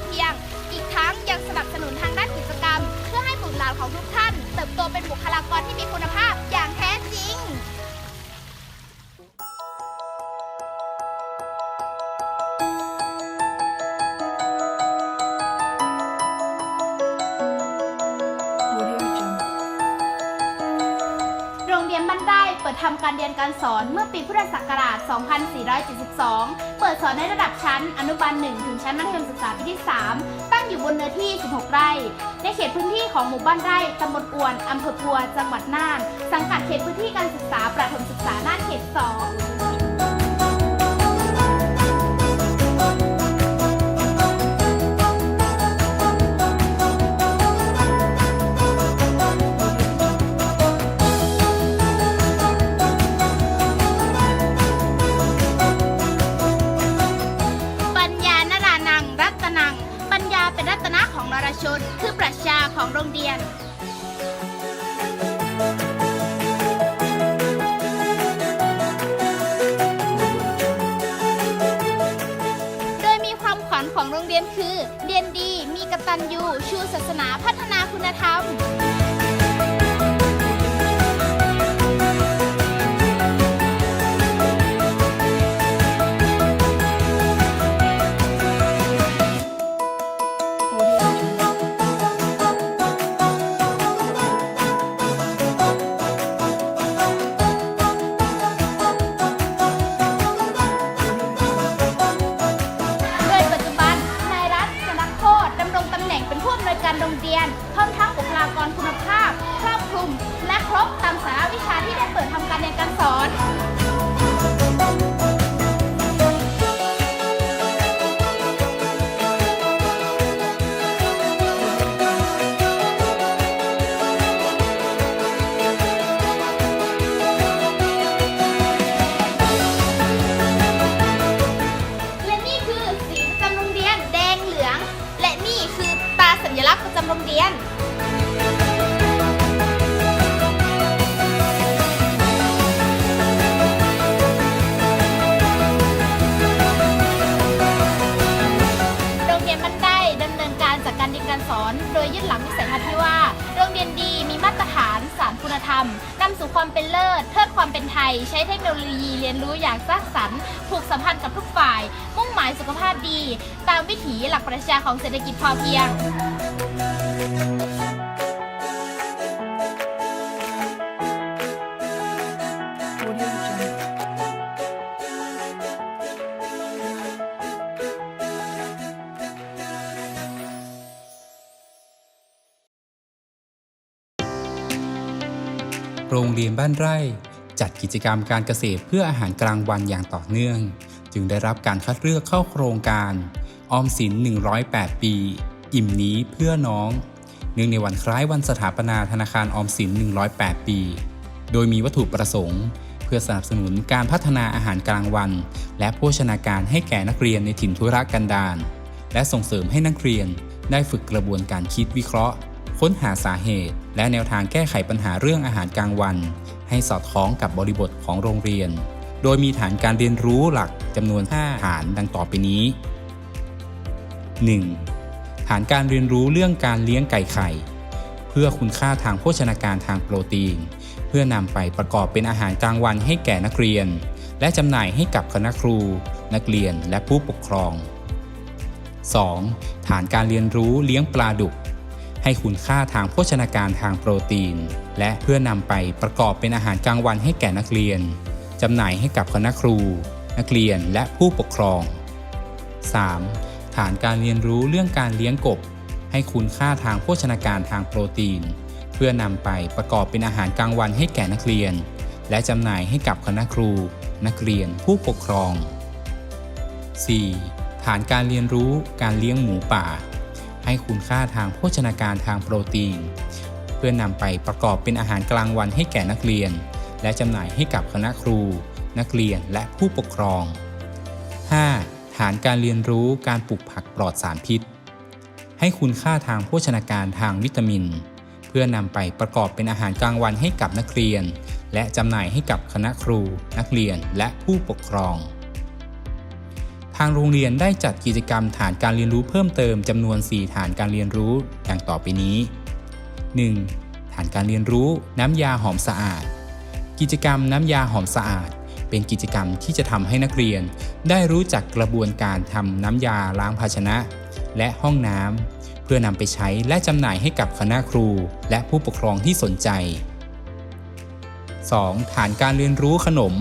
อเพียง อีกทั้งยังสนับสนุนทางด้านกิจกรรม เพื่อให้บุตรหลานของทุกท่าน เติบโตเป็นบุคลากรที่มีคุณภาพ ดทำการเรียนการสอนเมื่อปีพุทธศักราช 2472 เปิดสอนในระดับชั้นอนุบาล 1 ถึงชั้นมัธยมศึกษาปีที่ 3 ตั้งอยู่บนเนื้อที่ 16 ไร่ ในเขตพื้นที่ของหมู่บ้านไร่ตำบลอวนอำเภอพัว จังหวัดน่าน สังกัดเขตพื้นที่การศึกษาประถมศึกษาน่านเขต 2 ชูศาสนาพัฒนาคุณธรรม เรียนพร้อมทั้งบุคลากรคุณภาพ ครอบคลุม และครบตามสาระวิชาที่ได้เปิดทำการเรียนการสอน โรงเรียนโรงเรียนบ้านได้ดำเนินการจัดการเรียนการสอนโดยยึดหลักวิสัยทัศน์ที่ว่า โรงเรียนดีมีมาตรฐานสารคุณธรรมนำสู่ความเป็นเลิศ เทิดความเป็นไทย ใช้เทคโนโลยีเรียนรู้อย่างสร้างสรรค์ผูกสัมพันธ์กับทุกฝ่าย มุ่งหมายสุขภาพดี ตามวิถีหลักปรัชญาของเศรษฐกิจพอเพียง โรงเรียนบ้านไร่ จัดกิจกรรมการเกษตรเพื่ออาหารกลางวันอย่างต่อเนื่อง จึงได้รับการคัดเลือกเข้าโครงการ ออมสิน 108 ปี อิ่มนี้เพื่อน้อง เนื่องในวันคล้ายวันสถาปนาธนาคารออมสิน 108 ปี โดยมีวัตถุประสงค์เพื่อสนับสนุนการพัฒนาอาหารกลางวัน และโภชนาการให้แก่นักเรียนในถิ่นธุรกันดารและส่งเสริมให้นักเรียนได้ฝึกกระบวนการคิดวิเคราะห์ ค้นหาสาเหตุ และแนวทางแก้ไขปัญหาเรื่องอาหารกลางวัน ให้สอดคล้องกับบริบทของโรงเรียน โดยมีฐานการเรียนรู้หลักจำนวน 5 ฐานดังต่อไปนี้ 1. ฐานการเรียนรู้เรื่องการเลี้ยงไก่ไข่ เพื่อคุณค่าทางโภชนาการทางโปรตีน เพื่อนำไปประกอบเป็นอาหารกลางวันให้แก่นักเรียน และจำหน่ายให้กับคณะครู นักเรียนและผู้ปกครอง 2. ฐานการเรียนรู้เลี้ยงปลาดุก ให้คุณค่าทางโภชนาการทางโปรตีน และเพื่อนำไปประกอบเป็นอาหารกลางวันให้แก่นักเรียนจำหน่ายให้กับคณะครู นักเรียนและผู้ปกครอง 3. ฐานการเรียนรู้เรื่องการเลี้ยงกบ ให้คุณค่าทางโภชนาการทางโปรตีน เพื่อนำไปประกอบเป็นอาหารกลางวันให้แก่นักเรียน และจำหน่ายให้กับคณะครู นักเรียนผู้ปกครอง 4. ฐานการเรียนรู้การเลี้ยงหมูป่า ให้คุณค่าทางโภชนาการทางโปรตีน เพื่อนำไปประกอบเป็นอาหารกลางวันให้แก่นักเรียน และจำหน่ายให้กับคณะครู นักเรียนและผู้ปกครอง 5. ฐานการเรียนรู้การปลูกผักปลอดสารพิษ ให้คุณค่าทางโภชนาการทางวิตามิน เพื่อนำไปประกอบเป็นอาหารกลางวันให้กับนักเรียน และจำหน่ายให้กับคณะครู นักเรียนและผู้ปกครองางโรงเรียนได้จัดกิจกรรมฐานการเรียนรู้เพิ่มเติมจำนวน 4 ฐานการเรียนรู้ดังต่อไปนี้ 1. ฐานการเรียนรู้น้ำยาหอมสะอาด กิจกรรมน้ำยาหอมสะอาด เป็นกิจกรรมที่จะทำให้นักเรียน ได้รู้จักกระบวนการทำน้ำยาล้างภาชนะ และห้องน้ำเพื่อนำไปใช้และจำหน่ายให้กับคณะครู และผู้ปกครองที่สนใจ 2. ฐานการเรียนรู้ขนม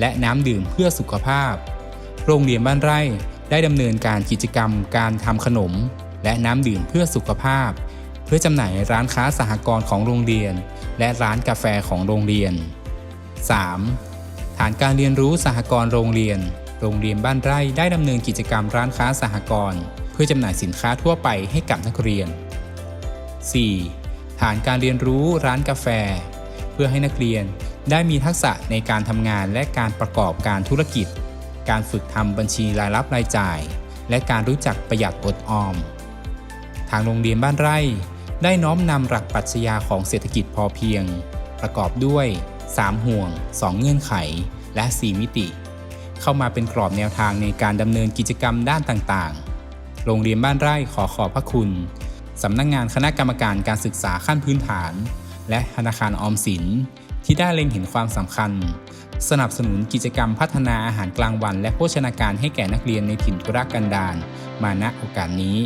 และน้ำดื่มเพื่อสุขภาพ โรงเรียนบ้านไร่ได้ดำเนินการกิจกรรมการทำขนม และน้ำดื่มเพื่อสุขภาพ เพื่อจำหน่ายร้านค้าสหกรณ์ของโรงเรียน และร้านกาแฟของโรงเรียน 3. ฐานการเรียนรู้สหกรณ์โรงเรียน โรงเรียนบ้านไร่ได้ดำเนินกิจกรรมร้านค้าสหกรณ์เพื่อจำหน่ายสินค้าทั่วไปให้กับนักเรียน 4. ฐานการเรียนรู้ร้านกาแฟ เพื่อให้นักเรียนได้มีทักษะในการทำงานและการประกอบการธุรกิจ การฝึกทำบัญชีรายรับรายจ่าย และการรู้จักประหยัดอดออม ทางโรงเรียนบ้านไร่ ได้น้อมนำหลักปรัชญาของเศรษฐกิจพอเพียง ประกอบด้วย 3 ห่วง 2 เงื่อนไข และ 4 มิติ เข้ามาเป็นกรอบแนวทางในการดำเนินกิจกรรมด้านต่างๆ โรงเรียนบ้านไร่ขอขอบพระคุณสำนักงงานคณะกรรมการการศึกษาขั้นพื้นฐาน และธนาคารออมสิน ที่ได้เล็งเห็นความสำคัญ สนับสนุนกิจกรรมพัฒนาอาหารกลางวัน และโภชนาการให้แก่นักเรียนในถิ่นทุรกันดารมาณโอกาสนี้